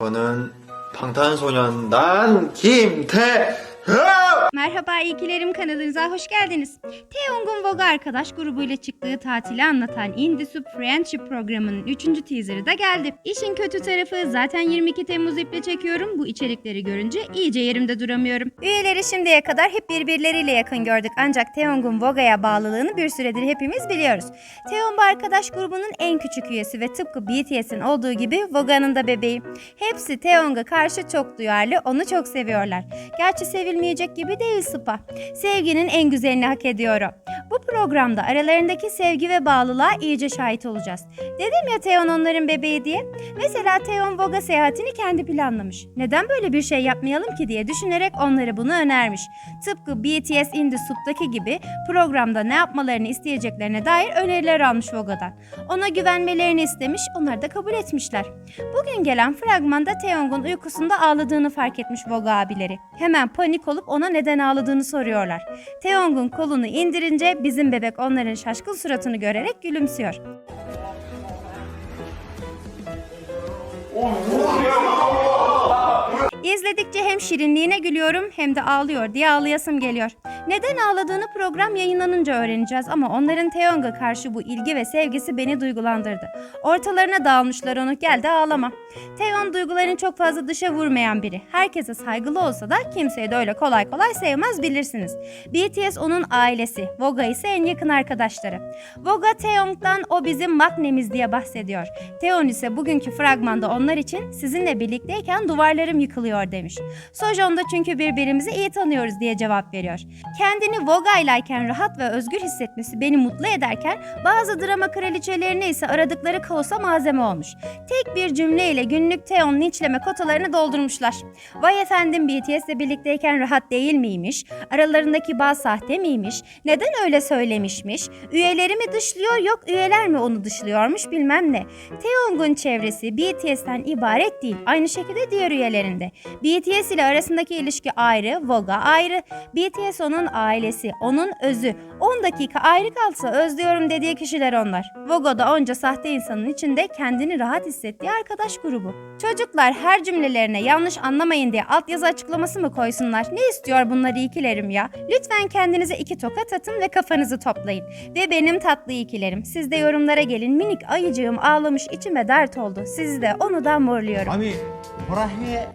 저는 방탄소년단 김태형! Merhaba İyikilerim kanalınıza hoş geldiniz. Taeyong'un Vogue arkadaş grubuyla çıktığı tatili anlatan Indie Soup Friendship programının 3. teaserı da geldi. İşin kötü tarafı zaten 22 Temmuz iple çekiyorum. Bu içerikleri görünce iyice yerimde duramıyorum. Üyeleri şimdiye kadar hep birbirleriyle yakın gördük ancak Taeyong'un Vogue'ya bağlılığını bir süredir hepimiz biliyoruz. Taeyong bu arkadaş grubunun en küçük üyesi ve tıpkı BTS'in olduğu gibi Vogue'nın da bebeği. Hepsi Taeyong'a karşı çok duyarlı, onu çok seviyorlar. Gerçi sevilmeyecek gibi değil Sıpa. Sevginin en güzelini hak ediyor o. Bu programda aralarındaki sevgi ve bağlılığa iyice şahit olacağız. Dedim ya Teon onların bebeği diye. Mesela Teon Voga seyahatini kendi planlamış. Neden böyle bir şey yapmayalım ki diye düşünerek onlara bunu önermiş. Tıpkı BTS in the Soup'taki gibi programda ne yapmalarını isteyeceklerine dair öneriler almış Voga'dan. Ona güvenmelerini istemiş, onlar da kabul etmişler. Bugün gelen fragmanda Taeyong'un uykusunda ağladığını fark etmiş Vogue abileri. Hemen panik olup ona neden ağladığını soruyorlar. Taeyong'un kolunu indirince bizim bebek onların şaşkın suratını görerek gülümsüyor. Bàn. İzledikçe hem şirinliğine gülüyorum hem de ağlıyor diye ağlayasım geliyor. Neden ağladığını program yayınlanınca öğreneceğiz ama onların Taeyong'a karşı bu ilgi ve sevgisi beni duygulandırdı. Ortalarına dağılmışlar onu gel de ağlama. Taeyong duygularını çok fazla dışa vurmayan biri. Herkese saygılı olsa da kimseyi de öyle kolay kolay sevmez bilirsiniz. BTS onun ailesi, Voga ise en yakın arkadaşları. Voga Taeyong'dan o bizim magnemiz diye bahsediyor. Taeyon ise bugünkü fragmanda onlar için sizinle birlikteyken duvarlarım yıkılıyor demiş. Sojon da çünkü birbirimizi iyi tanıyoruz diye cevap veriyor. Kendini Voga ilayken rahat ve özgür hissetmesi beni mutlu ederken bazı drama kraliçelerine ise aradıkları kaosa malzeme olmuş. Tek bir cümleyle günlük Taeyon linçleme kotalarını doldurmuşlar. Vay efendim BTS'le birlikteyken rahat değil miymiş? Aralarındaki bağ sahte miymiş? Neden öyle söylemişmiş? Üyeleri mi dışlıyor yok üyeler mi onu dışlıyormuş bilmem ne. Taeyong'un çevresi BTS'ten ibaret değil. Aynı şekilde diğer üyelerinde. BTS ile arasındaki ilişki ayrı, Voga ayrı. BTS onun ailesi, onun özü. 10 dakika ayrı kalsa özlüyorum dediği kişiler onlar. Voga da onca sahte insanın içinde kendini rahat hissettiği arkadaş grubu. Çocuklar her cümlelerine yanlış anlamayın diye altyazı açıklaması mı koysunlar? Ne istiyor bunları ikilerim ya? Lütfen kendinize iki tokat atın ve kafanızı toplayın. Ve benim tatlı ikilerim. Siz de yorumlara gelin. Minik ayıcığım ağlamış içime dert oldu. Sizi de onu da morluyorum. Hani Abi, Burahmiye